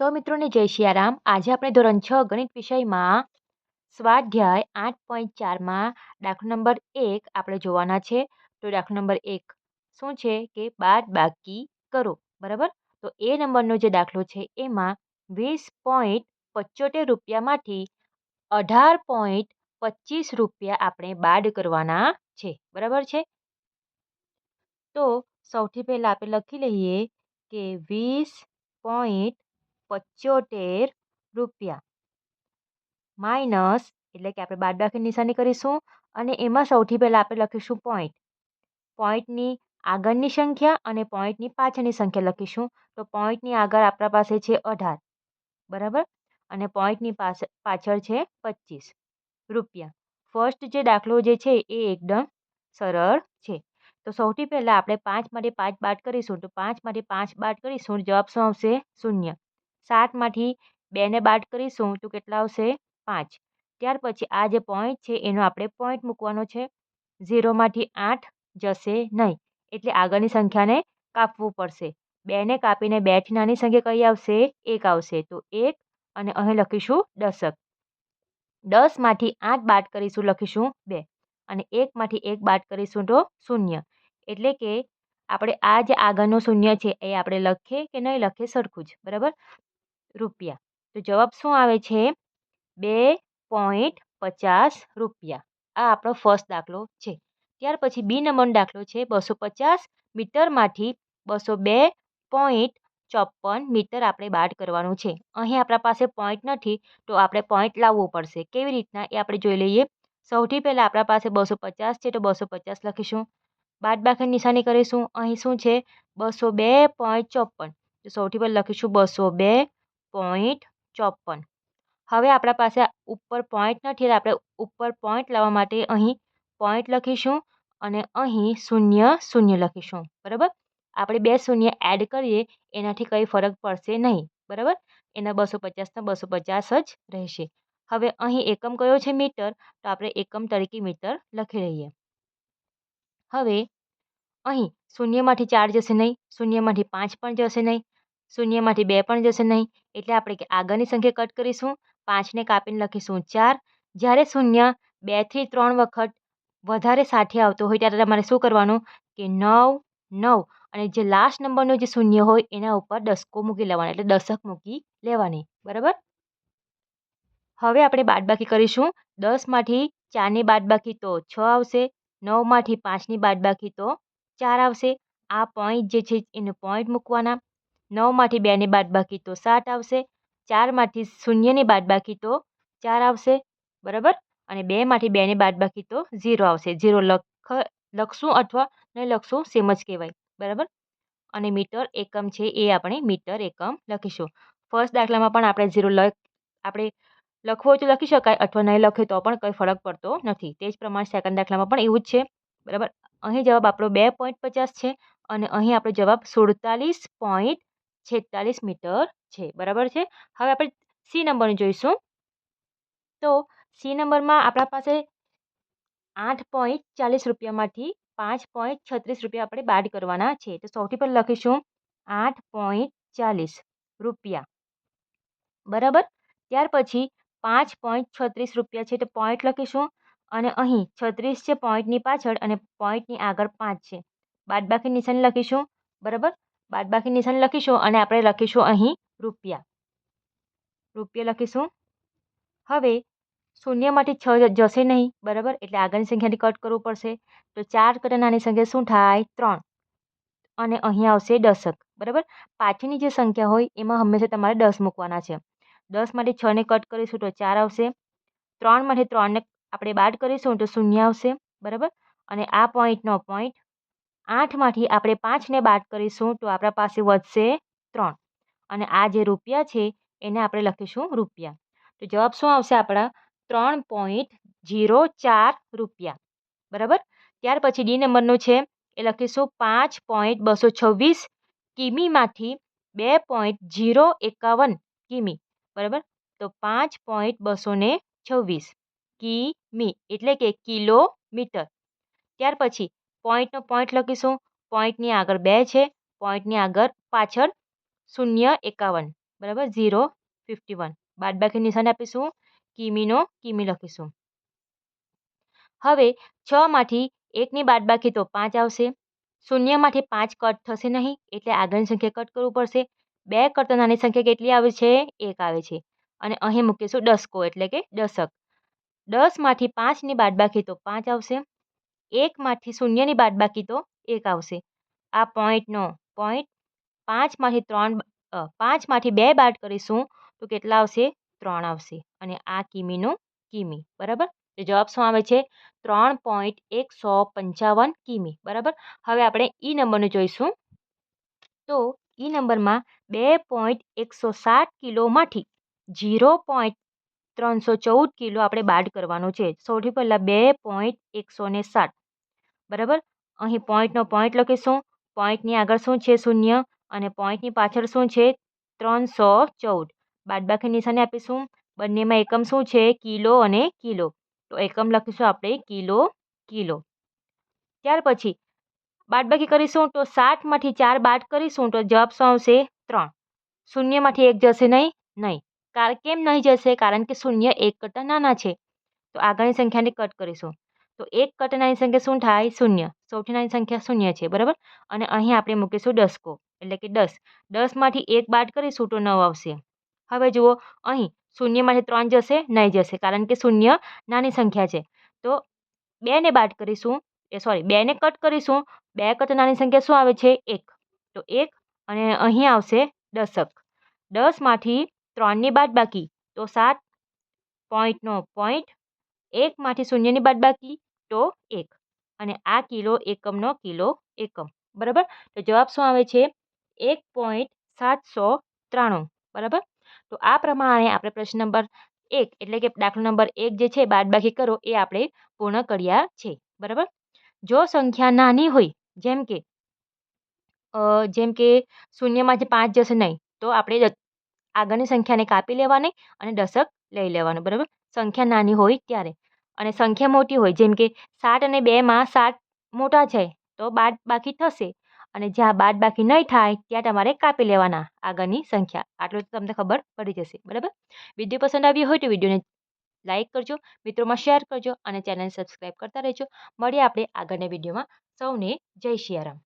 સૌ મિત્રોને જય શિયારામ આજે આપણે ધોરણ છ ગણિત વિષયમાં સ્વાધ્યાય આઠ પોઈન્ટ ચારમાં દાખલો નંબર એક આપણે જોવાના છે. તો દાખલો નંબર એક શું છે? કે બાદ બાકી કરો. બરાબર? તો એ નંબરનો જે દાખલો છે એમાં વીસ પોઈન્ટ પચોતેર રૂપિયામાંથી અઢાર પોઈન્ટ પચીસ રૂપિયા આપણે બાદ કરવાના છે. બરાબર છે? તો સૌથી પહેલાં આપણે લખી લઈએ કે વીસ પોઈન્ટ પચોતેર રૂપિયા. માઇનસ એટલે કે આપણે બાદબાકી નિશાની કરીશું અને એમાં સૌથી પહેલાં આપણે લખીશું પોઈન્ટ પોઈન્ટની આગળની સંખ્યા અને પોઈન્ટની પાછળની સંખ્યા લખીશું. તો પોઈન્ટની આગળ આપણા પાસે છે અઢાર. બરાબર? અને પોઈન્ટની પાછળ પાછળ છે પચીસ રૂપિયા. ફર્સ્ટ જે દાખલો જે છે એ એકદમ સરળ છે. તો સૌથી પહેલાં આપણે પાંચ માટે પાંચ બાદ કરીશું. તો પાંચ માટે પાંચ બાદ કરીશું. જવાબ શું આવશે? શૂન્ય. સાતમાંથી બેને બાદ કરીશું તો કેટલા આવશે? પાંચ. ત્યાર પછી આ જે પોઈન્ટ છે એનો આપણે પોઈન્ટ મૂકવાનો છે. ઝીરોમાંથી આઠ જશે નહીં. એટલે આગળની સંખ્યાને કાપવું પડશે. બેને કાપીને બેથી નાની સંખ્યા કઈ આવશે? એક આવશે. તો એક અને અહીં લખીશું દશક દસમાંથી આઠ બાદ કરીશું લખીશું બે. અને એકમાંથી એક બાદ કરીશું તો શૂન્ય. એટલે કે આપણે આ જે આગળનું શૂન્ય છે એ આપણે લખીએ કે નહીં લખીએ સરખું જ. બરાબર? રૂપિયા. તો જવાબ શું આવે છે? બે પોઈન્ટ પચાસ રૂપિયા. આ આપણો ફર્સ્ટ દાખલો છે. ત્યાર પછી બી નંબરનો દાખલો છે બસો પચાસ મીટરમાંથી બસો બે પોઈન્ટ ચોપન મીટર આપણે બાદ કરવાનું છે. અહીં આપણા પાસે પોઈન્ટ નથી, તો આપણે પોઈન્ટ લાવવું પડશે. કેવી રીતના એ આપણે જોઈ લઈએ. સૌથી પહેલાં આપણા પાસે બસો પચાસ છે તો બસો પચાસ લખીશું. બાદ બાકી નિશાની કરીશું. અહીં શું છે? બસો બે પોઈન્ટ ચોપન તો સૌથી પહેલાં લખીશું બસો બે પોઈન્ટ ચોપન. હવે આપણા પાસે ઉપર પોઈન્ટ નથી આપણે ઉપર પોઈન્ટ લાવવા માટે અહીં પોઈન્ટ લખીશું અને અહીં શૂન્ય શૂન્ય લખીશું. બરાબર? આપણે બે શૂન્ય એડ કરીએ, એનાથી કંઈ ફરક પડશે નહીં. બરાબર? એના બસો પચાસના બસો પચાસ જ રહેશે. હવે અહીં એકમ કયો છે મીટર? તો આપણે એકમ તરીકે મીટર લખી લઈએ. હવે અહીં શૂન્યમાંથી ચાર જશે નહીં, શૂન્યમાંથી પાંચ પણ જશે નહીં શૂન્યમાંથી બે પણ જશે નહીં. એટલે આપણે કે આગળની સંખ્યા કટ કરીશું. પાંચને કાપીને લખીશું ચાર. જ્યારે શૂન્ય બેથી ત્રણ વખત વધારે સાથે આવતો હોય ત્યારે તમારે શું કરવાનું? કે નવ નવ. અને જે લાસ્ટ નંબરનો જે શૂન્ય હોય એના ઉપર દસકો મૂકી લેવાનો. એટલે દશક મૂકી લેવાની. બરાબર? હવે આપણે બાદબાકી કરીશું. દસમાંથી ચારની બાદબાકી તો છ આવશે. નવમાંથી પાંચની બાદબાકી તો ચાર આવશે. આ પોઈન્ટ જે છે એને પોઈન્ટ મૂકવાના. નવમાંથી બેની બાદબાકી તો સાત આવશે, ચારમાંથી શૂન્યની બાદબાકી તો ચાર આવશે, બરાબર? અને બેમાંથી બેની બાદબાકી તો ઝીરો આવશે. ઝીરો લખ, લખશું અથવા નહીં લખશું સેમ જ કહેવાય, બરાબર? અને મીટર એકમ છે એ આપણે મીટર એકમ લખીશું. ફર્સ્ટ દાખલામાં પણ આપણે ઝીરો લખ, આપણે લખવું હોય તો લખી શકાય, અથવા નહીં લખે તો પણ કંઈ ફરક પડતો નથી. તે જ પ્રમાણે સેકન્ડ દાખલામાં પણ એવું જ છે, બરાબર? અહીં જવાબ આપણો બે પોઈન્ટ પચાસ છે, અને અહીં આપણો જવાબ સુડતાલીસ પોઈન્ટ છેતાલીસ મીટર છે, બરાબર છે? હવે આપણે સી નંબરનું જોઈશું. તો સી નંબરમાં આપણા પાસે આઠ પોઈન્ટ ચાલીસ રૂપિયામાંથી પાંચ પોઈન્ટ છત્રીસ રૂપિયા આપણે બાદ કરવાના છે. તો સૌથી પહેલાં લખીશું. આઠ પોઈન્ટ ચાલીસ રૂપિયા. બરાબર? ત્યાર પછી પાંચ પોઈન્ટ છત્રીસ રૂપિયા છે, તો પોઈન્ટ લખીશું. અને અહીં છત્રીસ છે, પોઈન્ટની પાછળ અને પોઈન્ટની આગળ પાંચ છે. બાદબાકી નિશાની લખીશું. બરાબર? બાદબાકી નિશાન લખીશું અને આપણે લખીશું અહીં રૂપિયા. રૂપિયા લખીશું. હવે શૂન્યમાંથી છ જશે નહીં, બરાબર? એટલે આગળની સંખ્યાથી કટ કરવું પડશે. તો ચાર કરતાં નાની સંખ્યા શું થાય? ત્રણ. અને અહીં આવશે દશક બરાબર? પાછળની જે સંખ્યા હોય, એમાં હંમેશા તમારે દસ મૂકવાના છે. દસમાંથી છને કટ કરીશું તો ચાર આવશે. ત્રણમાંથી ત્રણને આપણે બાદ કરીશું તો શૂન્ય આવશે, બરાબર? અને આ પોઈન્ટનો પોઈન્ટ આઠમાંથી આપણે પાંચને બાદ કરીશું તો આપણા પાસે વધશે ત્રણ. અને આ જે રૂપિયા છે, એને આપણે લખીશું રૂપિયા. તો જવાબ શું આવશે આપણા? ત્રણ પોઈન્ટ જીરો ચાર રૂપિયા. બરાબર? ત્યાર પછી ડી નંબરનું છે, એ લખીશું પાંચ પોઈન્ટ બસો છવ્વીસ કિમીમાંથી બે પોઈન્ટ જીરો એકાવન કિમી. બરાબર? તો પાંચ પોઈન્ટ બસો ને છવ્વીસ કિમી, એટલે કે કિલોમીટર. ત્યાર પછી પોઈન્ટનો પોઈન્ટ લખીશું. પોઈન્ટની આગળ બે છે. પોઈન્ટની આગળ પાછળ શૂન્ય એકાવન, બરાબર? ઝીરો ફિફ્ટી વન બાદબાકી નિશાન આપીશું. કિમીનો કિમી લખીશું. હવે છમાંથી એકની બાદબાકી તો પાંચ આવશે. શૂન્યમાંથી પાંચ કટ થશે નહીં, એટલે આગળની સંખ્યા કટ કરવું પડશે. બે કરતાં નાની સંખ્યા કેટલી આવે છે? એક આવે છે. અને અહીં મૂકીશું દસકો, એટલે કે દશક. દસમાંથી પાંચની બાદબાકી તો પાંચ આવશે. એકમાંથી શૂન્યની બાદબાકી તો એક આવશે. આ પોઈન્ટનો પોઈન્ટ પાંચમાંથી ત્રણ પાંચમાંથી બે બાદ કરીશું તો કેટલા આવશે? ત્રણ આવશે. અને આ કિમીનું કિમી, બરાબર? તો જવાબ શું આવે છે? ત્રણ પોઈન્ટ એકસો પંચાવન કિમી, બરાબર? હવે આપણે ઈ નંબરનું જોઈશું. તો ઈ નંબરમાં બે પોઈન્ટ એકસો સાત કિલોમાંથી ઝીરો પોઈન્ટ ત્રણસો ચૌદ કિલો આપણે બાદ કરવાનો છે. સૌથી પહેલાં બે પોઈન્ટ એકસો ને સાત. બરાબર? અહીં પોઈન્ટનો પોઈન્ટ લખીશું. પોઈન્ટની આગળ શું છે? શૂન્ય. અને પોઈન્ટની પાછળ શું છે? ત્રણસો ચૌદ. બાદબાકી નિશાને આપીશું. બંનેમાં એકમ શું છે? કિલો અને કિલો. તો એકમ લખીશું આપણે કિલો કિલો. ત્યાર પછી બાદબાકી કરીશું તો સાતમાંથી ચાર બાદ કરીશું તો જવાબ શું આવશે? ત્રણ. શૂન્યમાંથી એક જશે નહીં નહીં. કાર કેમ નહીં જશે? કારણ કે શૂન્ય એક કરતાં નાના છે. તો આગળની સંખ્યાને કટ કરીશું. તો એક કરતાં નાની સંખ્યા શું થાય? શૂન્ય. સૌથી નાની સંખ્યા શૂન્ય છે. બરાબર? અને અહીં આપણે મૂકીશું દસકો. એટલે કે દસ. દસમાંથી એક બાદ કરીશું તો નવ આવશે. હવે જુઓ, અહીં શૂન્યમાંથી ત્રણ જશે, નહીં જશે. કારણ કે શૂન્ય નાની સંખ્યા છે. તો બેને બાદ કરીશું. એ સોરી બેને કટ કરીશું. બે કરતાં નાની સંખ્યા શું આવે છે? એક. તો એક અને અહીં આવશે દશક દસમાંથી ત્રણની બાદબાકી, તો સાત પોઈન્ટનો પોઈન્ટ એકમાંથી શૂન્યની બાદબાકી, તો એક. અને આ કિલો એકમનો કિલો એકમ. બરાબર? તો જવાબ શું આવે છે? એક પોઈન્ટ સાતસો ત્રાણું. બરાબર? તો આ પ્રમાણે આપણે પ્રશ્ન નંબર એક, એટલે કે દાખલો નંબર એક જે છે, બાદબાકી કરો, એ આપણે પૂર્ણ કર્યા છે. બરાબર? જો સંખ્યા નાની હોય, જેમ કે જેમ કે શૂન્યમાંથી પાંચ જશે નહીં, તો આપણે આગળની સંખ્યાને કાપી લેવાની અને દશક લઈ લેવાનું, બરાબર? સંખ્યા નાની હોય ત્યારે. અને સંખ્યા મોટી હોય, જેમ કે સાત અને બેમાં સાત મોટા છે તો બાદ બાકી થશે. અને જ્યાં બાદ બાકી નહીં થાય, ત્યાં તમારે કાપી લેવાના આગળની સંખ્યા. આટલું તો તમને ખબર પડી જશે, બરાબર? વીડિયો પસંદ આવ્યો હોય તો વિડીયોને લાઇક કરજો, મિત્રોમાં શેર કરજો અને ચેનલ સબસ્ક્રાઈબ કરતા રહેજો. મળીએ આપણે આગળના વિડીયોમાં. સૌને જય શિયારામ.